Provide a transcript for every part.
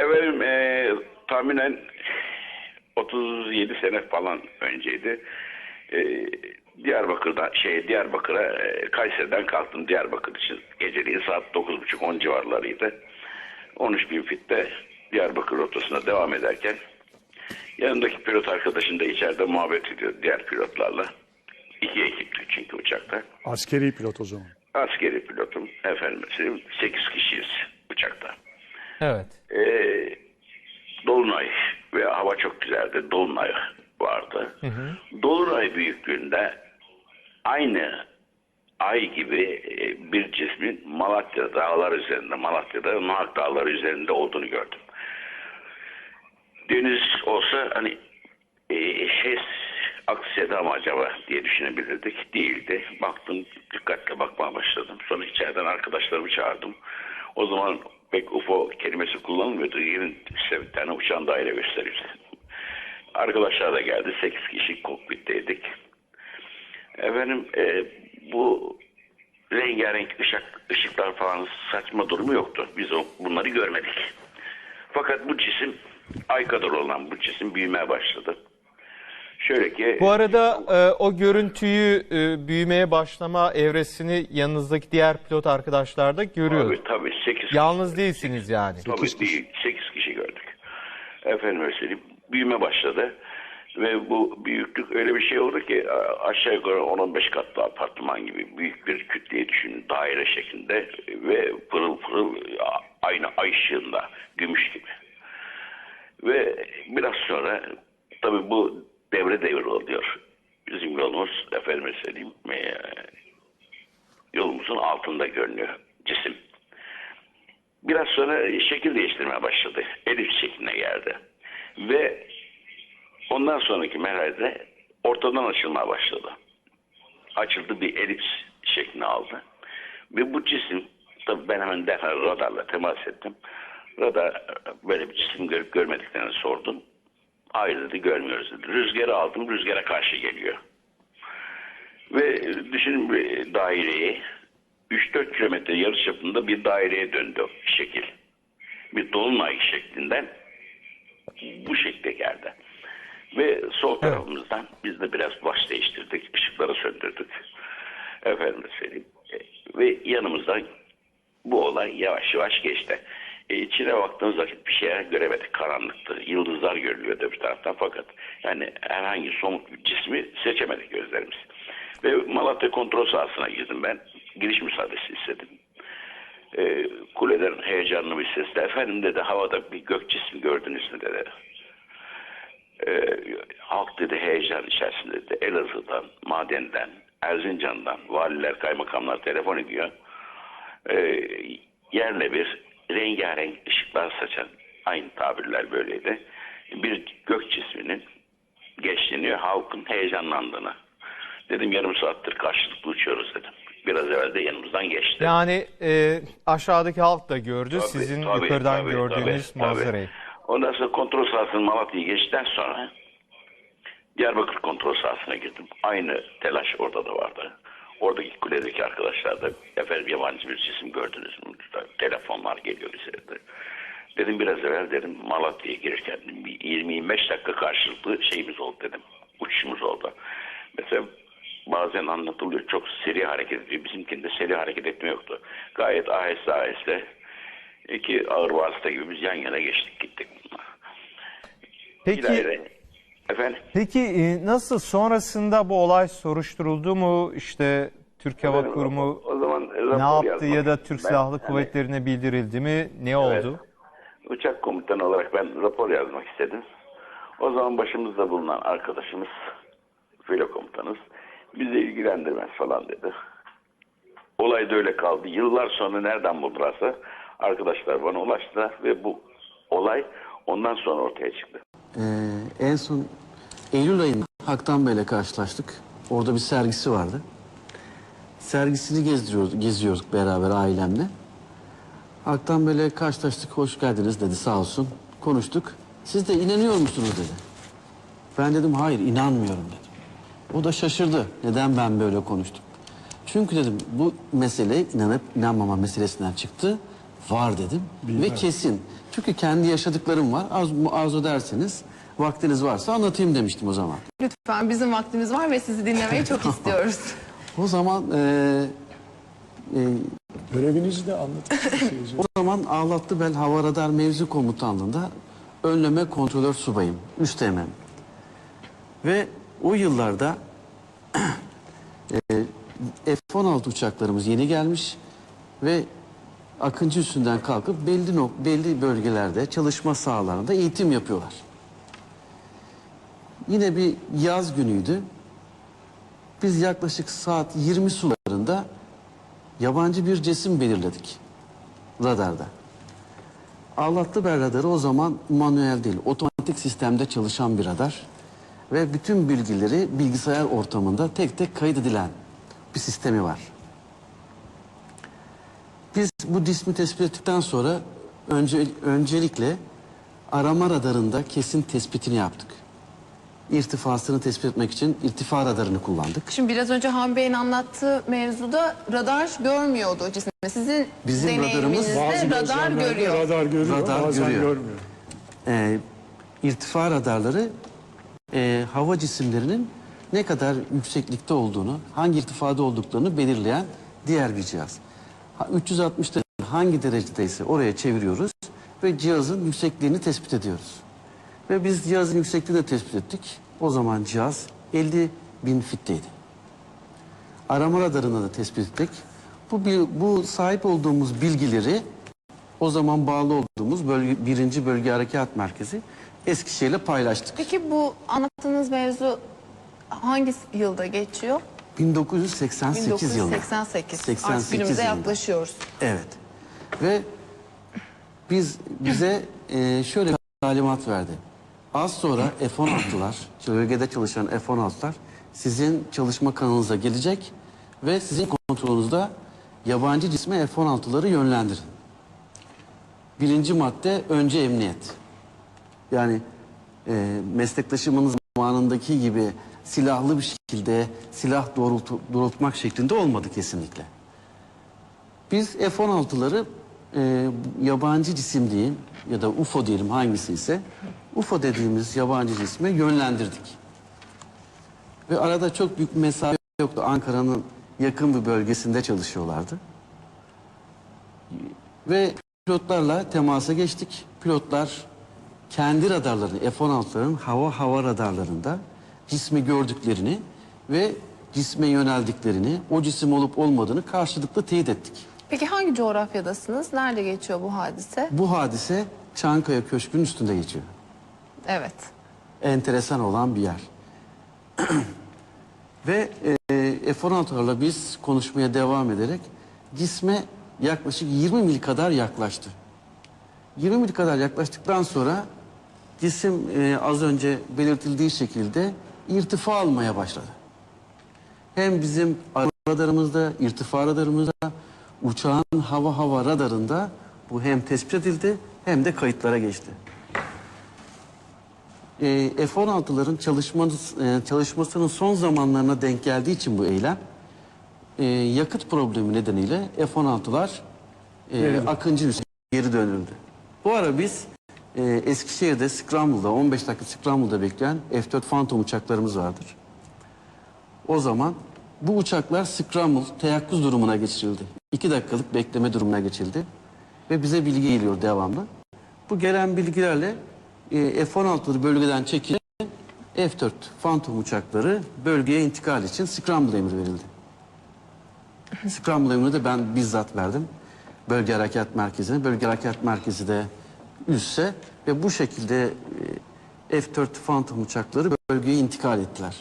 Efendim e, tahminen 37 sene falan önceydi. E, Diyarbakır'da şey Diyarbakır'a e, Kayseri'den kalktım Diyarbakır için. Geceliğin saat 9.30-10 civarlarıydı. 13 bin fitte Diyarbakır rotasına devam ederken yanındaki pilot arkadaşım da içeride muhabbet ediyor diğer pilotlarla. İki ekipti çünkü uçakta. Askeri pilot o zaman. Askeri pilotum. Efendim söyleyeyim 8 kişiyiz uçakta. Evet. Ee, Dolunay ve hava çok güzeldi. Dolunay vardı. Dolunay büyüklüğünde aynı ay gibi e, bir cismin Malatya dağları üzerinde, Malatya'da Nahak dağları üzerinde olduğunu gördüm. Deniz olsa hani e, şey aksiyede mı acaba diye düşünebilirdik. Değildi. Baktım dikkatle bakmaya başladım. Sonra içeriden arkadaşlarımı çağırdım. O zaman pek UFO kelimesi kullanılmıyordu. Gelin size bir tane uçan daire göstereyim. Arkadaşlar da geldi. 8 kişi kokpitteydik. Efendim e, bu rengarenk ışık, ışıklar falan saçma durumu yoktu. Biz o, bunları görmedik. Fakat bu cisim ay kadar olan bu cisim büyümeye başladı. Şöyle ki Bu arada e, o görüntüyü e, büyümeye başlama evresini yanınızdaki diğer pilot arkadaşlar da görüyor. tabii, tabii 8 Yalnız değilsiniz yani. Tabii değil. 8 kişi gördük. Efendim söyleyeyim. Büyüme başladı. Ve bu büyüklük öyle bir şey oldu ki aşağı yukarı 10-15 katlı apartman gibi büyük bir kütleyi düşünün. Daire şeklinde ve pırıl pırıl aynı ay ışığında gümüş gibi. Ve biraz sonra tabii bu devre devre oluyor. Bizim yolumuz efendim söyleyeyim e, yolumuzun altında görünüyor cisim. Biraz sonra şekil değiştirmeye başladı. Elif şekline geldi. Ve ondan sonraki merhalede ortadan açılmaya başladı. Açıldı bir elips şeklini aldı. Ve bu cisim, tabii ben hemen derhal radarla temas ettim. Radar böyle bir cisim görüp görmediklerini sordum. Dedi görmüyoruz. Rüzgarı aldım rüzgara karşı geliyor. Ve düşünün bir daireyi 3-4 kilometre yarı çapında bir daireye döndü şekil. Bir dolunay şeklinden bu şekle geldi. Ve sol tarafımızdan biz de biraz baş değiştirdik. ışıkları söndürdük. Efendim söyleyeyim. E, Ve yanımızdan bu olay yavaş yavaş geçti. E, içine baktığımız vakit bir şeyler göremedik. Karanlıktı. Yıldızlar görülüyordu öbür taraftan fakat yani herhangi somut bir cismi seçemedik gözlerimiz. Ve Malatya kontrol sahasına girdim ben. Giriş müsaadesi istedim. E, kuleden heyecanlı bir sesle efendim dedi havada bir gök cismi gördünüz mü dedi. E, halk dedi heyecan içerisinde dedi. Elazığ'dan, Maden'den, Erzincan'dan valiler, kaymakamlar telefon ediyor. E, yerle bir rengarenk ışıklar saçan aynı tabirler böyleydi. Bir gök cisminin geçtiğini halkın heyecanlandığını. Dedim yarım saattir karşılıklı uçuyoruz dedim. Biraz evvel de yanımızdan geçti. Yani e, aşağıdaki halk da gördü Tabii, sizin tabii, yukarıdan tabii, gördüğünüz tabii, manzarayı. tabii. Ondan sonra kontrol sahasının Malatya'yı geçtikten sonra Diyarbakır kontrol sahasına girdim. Aynı telaş orada da vardı. Oradaki kuledeki arkadaşlar da efendim yabancı bir cisim gördünüz mü? Telefonlar geliyor üzerinde. Dedim biraz evvel dedim Malatya'ya girirken bir 20-25 dakika karşılıklı şeyimiz oldu dedim. Uçuşumuz oldu. Mesela bazen anlatılıyor çok seri hareket ediyor. Bizimkinde seri hareket etme yoktu. Gayet aheste aheste iki ağır vasıta gibi biz yan yana geçtik gittik. Peki İleride. Efendim? peki e, nasıl sonrasında bu olay soruşturuldu mu? İşte Türk Hava Efendim, Kurumu o, o zaman ne rapor yaptı yazmak ya da istedim. Türk Ben, Silahlı hani, Kuvvetleri'ne bildirildi mi? Ne oldu? Uçak komutanı olarak ben rapor yazmak istedim. O zaman başımızda bulunan arkadaşımız, filo komutanımız bizi ilgilendirmez falan dedi. Olay da öyle kaldı. Yıllar sonra nereden buldularsa arkadaşlar bana ulaştılar ve bu olay ondan sonra ortaya çıktı. Ee, en son Eylül ayında Haktan Bey'le karşılaştık. Orada bir sergisi vardı. Sergisini gezdiriyoruz, geziyorduk beraber ailemle. Haktan Bey'le karşılaştık, hoş geldiniz dedi sağ olsun. Konuştuk. Siz de inanıyor musunuz dedi. Ben dedim hayır inanmıyorum dedim. O da şaşırdı. Neden ben böyle konuştum? Çünkü dedim bu mesele inanıp inanmama meselesinden çıktı. Var dedim ve kesin. Çünkü kendi yaşadıklarım var. Az, arzu ederseniz vaktiniz varsa anlatayım demiştim o zaman. Lütfen bizim vaktimiz var ve sizi dinlemeyi çok istiyoruz. O zaman e, e, Görevinizi de anlatın. o zaman Ağlatlı Bel Hava Radar Mevzi Komutanlığı'nda önleme kontrolör subayım. Üsteğmen. Ve o yıllarda e, F-16 uçaklarımız yeni gelmiş ve Akıncı üstünden kalkıp belli belli bölgelerde çalışma sahalarında eğitim yapıyorlar. Yine bir yaz günüydü. Biz yaklaşık saat 20 sularında yabancı bir cisim belirledik radarda. Ağlatlı Bel radarı o zaman manuel değil, otomatik sistemde çalışan bir radar ve bütün bilgileri bilgisayar ortamında tek tek kaydedilen bir sistemi var. Biz bu cismi tespit ettikten sonra önce, öncelikle arama radarında kesin tespitini yaptık. İrtifasını tespit etmek için irtifa radarını kullandık. Şimdi biraz önce Han Bey'in anlattığı mevzuda radar görmüyordu o cismi. Sizin Bizim radarımız deneyiminizde Bazı radar gözlemlerde görüyor. Radar görüyor, Radar bazen görüyor. görmüyor. Ee, irtifa radarları e, hava cisimlerinin ne kadar yükseklikte olduğunu, hangi irtifada olduklarını belirleyen diğer bir cihaz. Ha, 360'ta hangi derecedeyse oraya çeviriyoruz ve cihazın yüksekliğini tespit ediyoruz. Ve biz cihazın yüksekliğini de tespit ettik. O zaman cihaz 50 bin fitteydi. Arama radarını da tespit ettik. Bu, bu sahip olduğumuz bilgileri o zaman bağlı olduğumuz bölge, birinci bölge harekat merkezi Eskişehir'le paylaştık. Peki bu anlattığınız mevzu hangi yılda geçiyor? 1988 yılında. 1988. 88 Artık günümüze yılında. yaklaşıyoruz. Evet. Ve biz bize e, şöyle bir talimat verdi. Az sonra F-16'lar, bölgede çalışan F-16'lar sizin çalışma kanalınıza gelecek ve sizin kontrolünüzde yabancı cisme F-16'ları yönlendirin. Birinci madde önce emniyet. Yani e, meslektaşımın zamanındaki gibi silahlı bir şekilde silah doğrultmak şeklinde olmadı kesinlikle. Biz F-16'ları e, yabancı cisim diyeyim ya da UFO diyelim hangisi ise UFO dediğimiz yabancı cisme yönlendirdik. Ve arada çok büyük mesafe yoktu. Ankara'nın yakın bir bölgesinde çalışıyorlardı. Ve pilotlarla temasa geçtik. Pilotlar kendi radarlarını, F-16'ların hava hava radarlarında cismi gördüklerini ve cisme yöneldiklerini, o cisim olup olmadığını karşılıklı teyit ettik. Peki hangi coğrafyadasınız? Nerede geçiyor bu hadise? Bu hadise Çankaya Köşkü'nün üstünde geçiyor. Evet. Enteresan olan bir yer. Ve e, F-16'larla biz konuşmaya devam ederek cisme yaklaşık 20 mil kadar yaklaştı. 20 mil kadar yaklaştıktan sonra cisim e, az önce belirtildiği şekilde irtifa almaya başladı. Hem bizim radarımızda, irtifa radarımızda, uçağın hava hava radarında bu hem tespit edildi hem de kayıtlara geçti. E, F-16'ların çalışması, e, çalışmasının son zamanlarına denk geldiği için bu eylem e, yakıt problemi nedeniyle F-16'lar e, Akıncı üssüne geri dönüldü. Bu ara biz e, Eskişehir'de Scramble'da 15 dakika Scramble'da bekleyen F-4 Phantom uçaklarımız vardır. O zaman bu uçaklar Scramble teyakkuz durumuna geçirildi. 2 dakikalık bekleme durumuna geçildi. Ve bize bilgi geliyor devamlı. Bu gelen bilgilerle e, F-16'ları bölgeden çekilince F-4 Phantom uçakları bölgeye intikal için Scramble emri verildi. Scramble emrini de ben bizzat verdim. Bölge Harekat Merkezi'ne. Bölge Harekat Merkezi de üsse ve bu şekilde e, F-4 Phantom uçakları bölgeye intikal ettiler.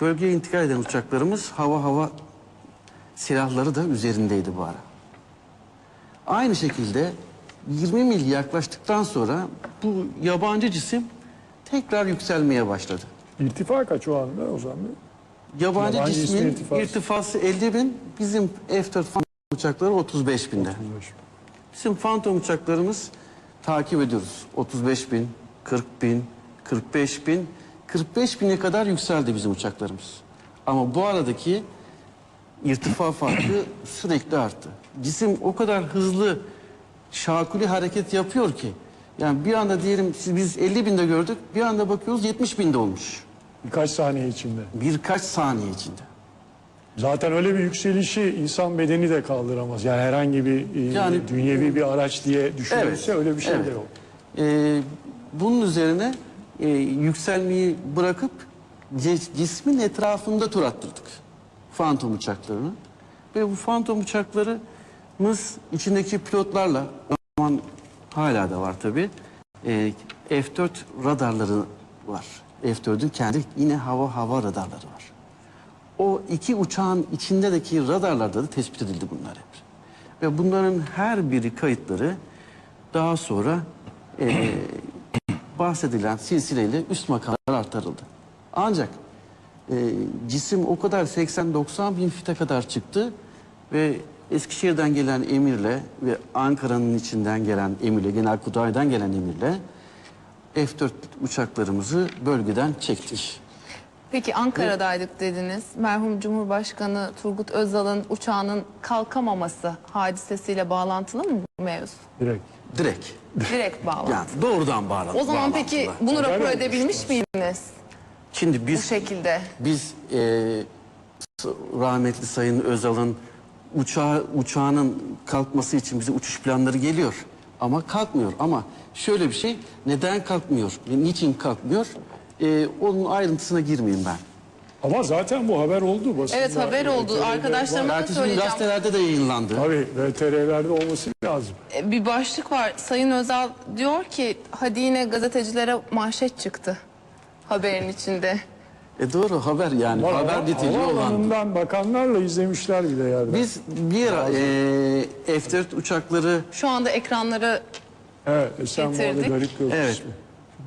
Bölgeye intikal eden uçaklarımız hava hava silahları da üzerindeydi bu ara. Aynı şekilde 20 mil yaklaştıktan sonra bu yabancı cisim tekrar yükselmeye başladı. İrtifa kaç o anda o zaman? Yabancı, Yabancı cismin irtifası. irtifası 50 bin, bizim F-4 Phantom uçakları 35 binde. Bizim Phantom uçaklarımız takip ediyoruz. 35 bin, 40 bin, 45 bin, 45 bine kadar yükseldi bizim uçaklarımız. Ama bu aradaki irtifa farkı sürekli arttı. Cisim o kadar hızlı şakuli hareket yapıyor ki. Yani bir anda diyelim siz- biz 50 binde gördük bir anda bakıyoruz 70 binde olmuş. Birkaç saniye içinde. Birkaç saniye içinde. Zaten öyle bir yükselişi insan bedeni de kaldıramaz. Yani herhangi bir e, Yani- dünyevi bir araç diye düşünülse öyle bir şey evet. de yok. Ee, bunun üzerine e, yükselmeyi bırakıp ce- cismin etrafında tur attırdık. Fantom uçaklarını. Ve bu fantom uçaklarımız içindeki pilotlarla o zaman hala da var tabii. e, F-4 radarları var. F-4'ün kendi yine hava hava radarları var. O iki uçağın içindeki radarlarda da tespit edildi bunlar hep. Ve bunların her biri kayıtları daha sonra eee, bahsedilen silsileyle üst makamlara aktarıldı. Ancak eee, cisim o kadar 80-90 bin fite kadar çıktı ve Eskişehir'den gelen emirle ve Ankara'nın içinden gelen emirle, Genelkurmay'dan gelen emirle F-4 uçaklarımızı bölgeden çektik. Peki Ankara'daydık dediniz. Merhum Cumhurbaşkanı Turgut Özal'ın uçağının kalkamaması hadisesiyle bağlantılı mı bu mevzu? Direkt. Direkt. Direkt bağlantılı. Yani doğrudan bağlı. o zaman peki bağlantılı. bunu rapor edebilmiş miydiniz Şimdi bu biz şekilde? Biz e, rahmetli Sayın Özal'ın uçağı, uçağının kalkması için bize uçuş planları geliyor. Ama kalkmıyor. Ama şöyle bir şey, neden kalkmıyor, niçin kalkmıyor? E, onun ayrıntısına girmeyeyim ben. Ama zaten bu haber oldu basında. Evet haber oldu. VTR'de Arkadaşlarıma var. da Ertesi gün söyleyeceğim. gazetelerde de yayınlandı. Tabii VTR'lerde olması lazım. E, Bir başlık var. Sayın Özal diyor ki hadi yine gazetecilere manşet çıktı haberin içinde. E doğru haber yani. Var, haber niteliği olan. bakanlarla izlemişler bile yerden. Biz bir ara e, F-4 uçakları Şu anda ekranları evet, Esenboğa'da getirdik. garip bir Evet.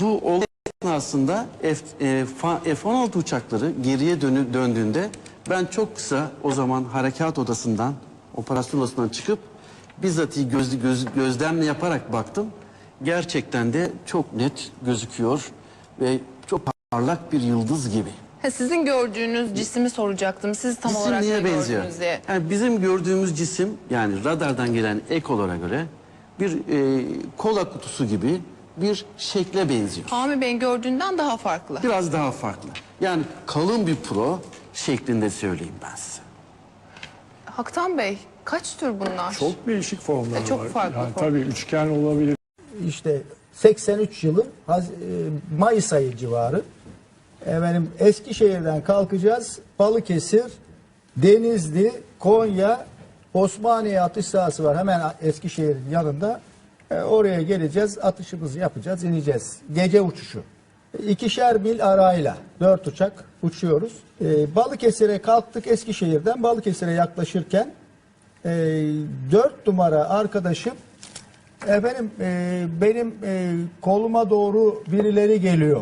Bu olay esnasında F, e, fa- F-16 uçakları geriye dönü, döndüğünde ben çok kısa o zaman harekat odasından, operasyon odasından çıkıp bizzat göz, göz, gözlemle yaparak baktım. Gerçekten de çok net gözüküyor ve parlak bir yıldız gibi. Ha, sizin gördüğünüz cisimi soracaktım. Siz tam Cisim olarak ne niye benziyor? gördünüz diye. Yani bizim gördüğümüz cisim yani radardan gelen ek olarak göre bir e, kola kutusu gibi bir şekle benziyor. Hami Bey'in gördüğünden daha farklı. Biraz daha farklı. Yani kalın bir pro şeklinde söyleyeyim ben size. Haktan Bey kaç tür bunlar? Çok değişik formlar E, çok var. farklı Yani form. tabii üçgen olabilir. işte 83 yılın Haz- e, Mayıs ayı civarı. Efendim Eskişehir'den kalkacağız. Balıkesir, Denizli, Konya, Osmaniye atış sahası var hemen Eskişehir'in yanında. E, oraya geleceğiz, atışımızı yapacağız, ineceğiz. Gece uçuşu. İkişer mil arayla dört uçak uçuyoruz. E, Balıkesir'e kalktık Eskişehir'den. Balıkesir'e yaklaşırken e, dört numara arkadaşım Efendim e, benim e, koluma doğru birileri geliyor.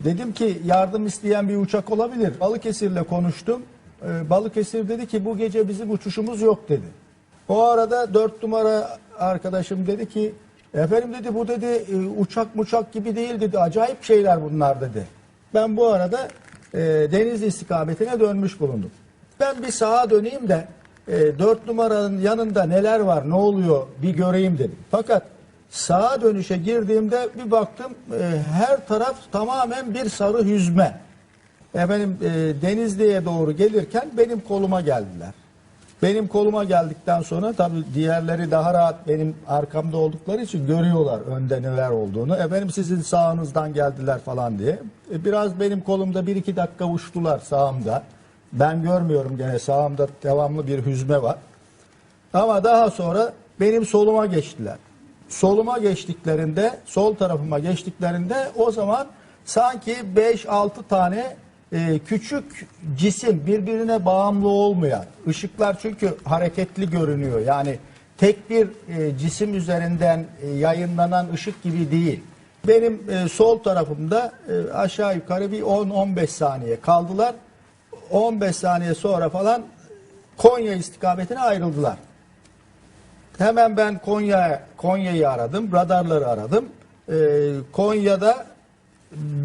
Dedim ki yardım isteyen bir uçak olabilir. Balıkesir'le konuştum. E, Balıkesir dedi ki bu gece bizim uçuşumuz yok dedi. O arada dört numara arkadaşım dedi ki efendim dedi bu dedi e, uçak muçak gibi değil dedi. Acayip şeyler bunlar dedi. Ben bu arada e, Denizli istikametine dönmüş bulundum. Ben bir sağa döneyim de e, dört numaranın yanında neler var ne oluyor bir göreyim dedim. Fakat sağa dönüşe girdiğimde bir baktım e, her taraf tamamen bir sarı hüzme. Efendim e, Denizli'ye doğru gelirken benim koluma geldiler. Benim koluma geldikten sonra tabii diğerleri daha rahat benim arkamda oldukları için görüyorlar önde neler olduğunu. Efendim sizin sağınızdan geldiler falan diye. E, biraz benim kolumda bir iki dakika uçtular sağımda. Ben görmüyorum gene sağımda devamlı bir hüzme var. Ama daha sonra benim soluma geçtiler. Soluma geçtiklerinde, sol tarafıma geçtiklerinde o zaman sanki 5-6 tane e, küçük cisim birbirine bağımlı olmayan, ışıklar çünkü hareketli görünüyor. Yani tek bir e, cisim üzerinden e, yayınlanan ışık gibi değil. Benim e, sol tarafımda e, aşağı yukarı bir 10-15 saniye kaldılar. 15 saniye sonra falan Konya istikametine ayrıldılar. Hemen ben Konya Konya'yı aradım, radarları aradım. Ee, Konya'da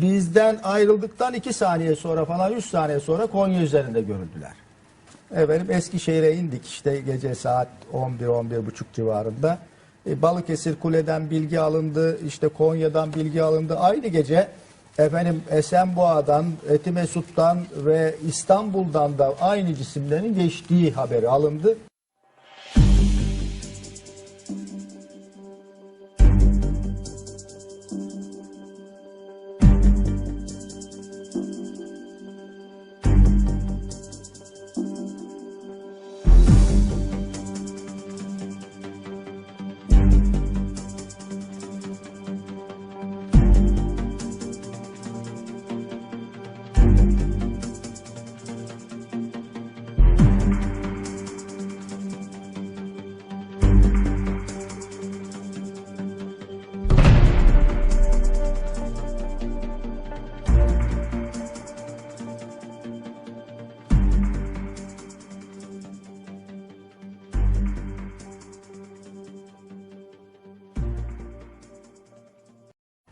bizden ayrıldıktan 2 saniye sonra falan 3 saniye sonra Konya üzerinde görüldüler. Efendim Eskişehir'e indik işte gece saat 11-11 buçuk civarında. E, Balıkesir Kule'den bilgi alındı, işte Konya'dan bilgi alındı. Aynı gece efendim Esenboğa'dan, Etimesut'tan ve İstanbul'dan da aynı cisimlerin geçtiği haberi alındı.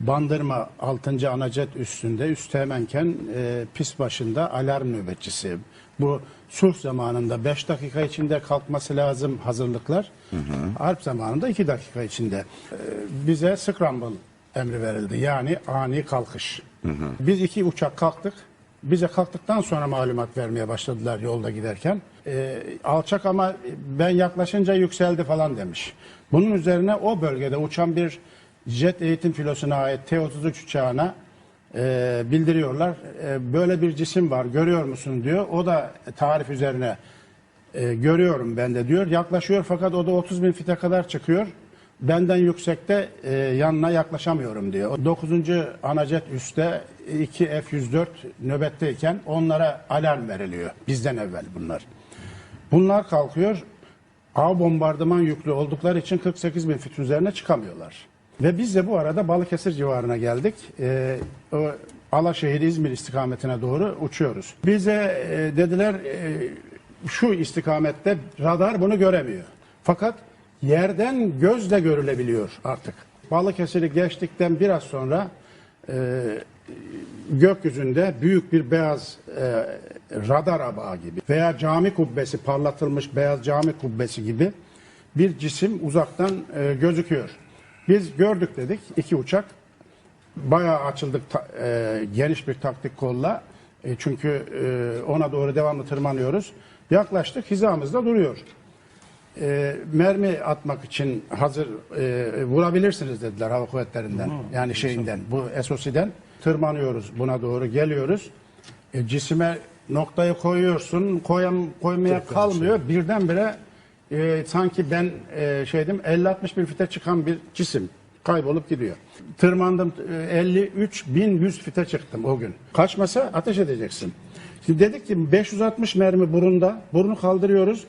Bandırma 6. Anacet üstünde Üsteğmenken e, pis başında alarm nöbetçisi. Bu sulh zamanında 5 dakika içinde kalkması lazım hazırlıklar. Harp zamanında 2 dakika içinde. E, bize scramble emri verildi. Yani ani kalkış. Biz iki uçak kalktık. Bize kalktıktan sonra malumat vermeye başladılar yolda giderken. E, alçak ama ben yaklaşınca yükseldi falan demiş. Bunun üzerine o bölgede uçan bir jet eğitim filosuna ait T-33 uçağına e, bildiriyorlar. E, böyle bir cisim var görüyor musun diyor. O da tarif üzerine e, görüyorum ben de diyor. Yaklaşıyor fakat o da 30 bin fite kadar çıkıyor. Benden yüksekte e, yanına yaklaşamıyorum diyor. 9. Anajet üstte 2 F-104 nöbetteyken onlara alarm veriliyor. Bizden evvel bunlar. Bunlar kalkıyor. Av bombardıman yüklü oldukları için 48 bin fit üzerine çıkamıyorlar. Ve biz de bu arada Balıkesir civarına geldik. Ee, o Alaşehir İzmir istikametine doğru uçuyoruz. Bize e, dediler e, şu istikamette radar bunu göremiyor. Fakat yerden gözle görülebiliyor artık. Balıkesir'i geçtikten biraz sonra e, gökyüzünde büyük bir beyaz e, radar abağı gibi veya cami kubbesi parlatılmış beyaz cami kubbesi gibi bir cisim uzaktan e, gözüküyor. Biz gördük dedik iki uçak bayağı açıldık ta- e, geniş bir taktik kolla E, çünkü e, ona doğru devamlı tırmanıyoruz. Yaklaştık hizamızda duruyor. E, mermi atmak için hazır e, vurabilirsiniz dediler hava kuvvetlerinden. Yani şeyinden bu SOS'den tırmanıyoruz buna doğru geliyoruz. E, cisime noktayı koyuyorsun koyam, koymaya kalmıyor. Birdenbire e, sanki ben e, şeydim 50-60 bin fite çıkan bir cisim kaybolup gidiyor. Tırmandım e, 53 bin 100 fite çıktım o gün. Kaçmasa ateş edeceksin. Şimdi dedik ki 560 mermi burunda. Burnu kaldırıyoruz.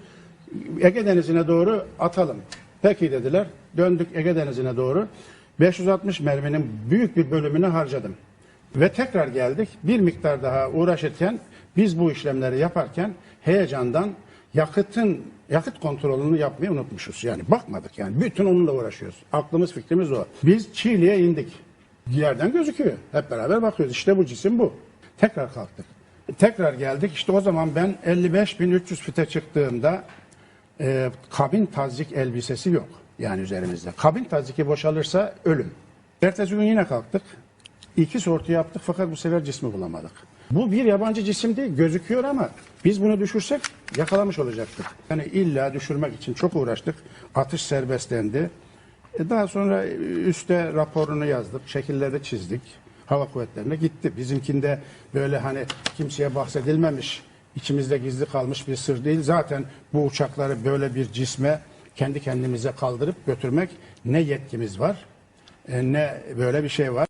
Ege Denizi'ne doğru atalım. Peki dediler. Döndük Ege Denizi'ne doğru. 560 merminin büyük bir bölümünü harcadım. Ve tekrar geldik. Bir miktar daha uğraşırken biz bu işlemleri yaparken heyecandan yakıtın yakıt kontrolünü yapmayı unutmuşuz. Yani bakmadık yani. Bütün onunla uğraşıyoruz. Aklımız fikrimiz o. Biz Çiğli'ye indik. Yerden gözüküyor. Hep beraber bakıyoruz. İşte bu cisim bu. Tekrar kalktık. Tekrar geldik. İşte o zaman ben 55.300 fite çıktığımda e, kabin tazik elbisesi yok. Yani üzerimizde. Kabin taziki boşalırsa ölüm. Ertesi gün yine kalktık. İki sortu yaptık fakat bu sefer cismi bulamadık. Bu bir yabancı cisim değil gözüküyor ama biz bunu düşürsek yakalamış olacaktık. Yani illa düşürmek için çok uğraştık. Atış serbestlendi. E daha sonra üste raporunu yazdık, şekilleri çizdik. Hava kuvvetlerine gitti. Bizimkinde böyle hani kimseye bahsedilmemiş, içimizde gizli kalmış bir sır değil. Zaten bu uçakları böyle bir cisme kendi kendimize kaldırıp götürmek ne yetkimiz var, e, ne böyle bir şey var.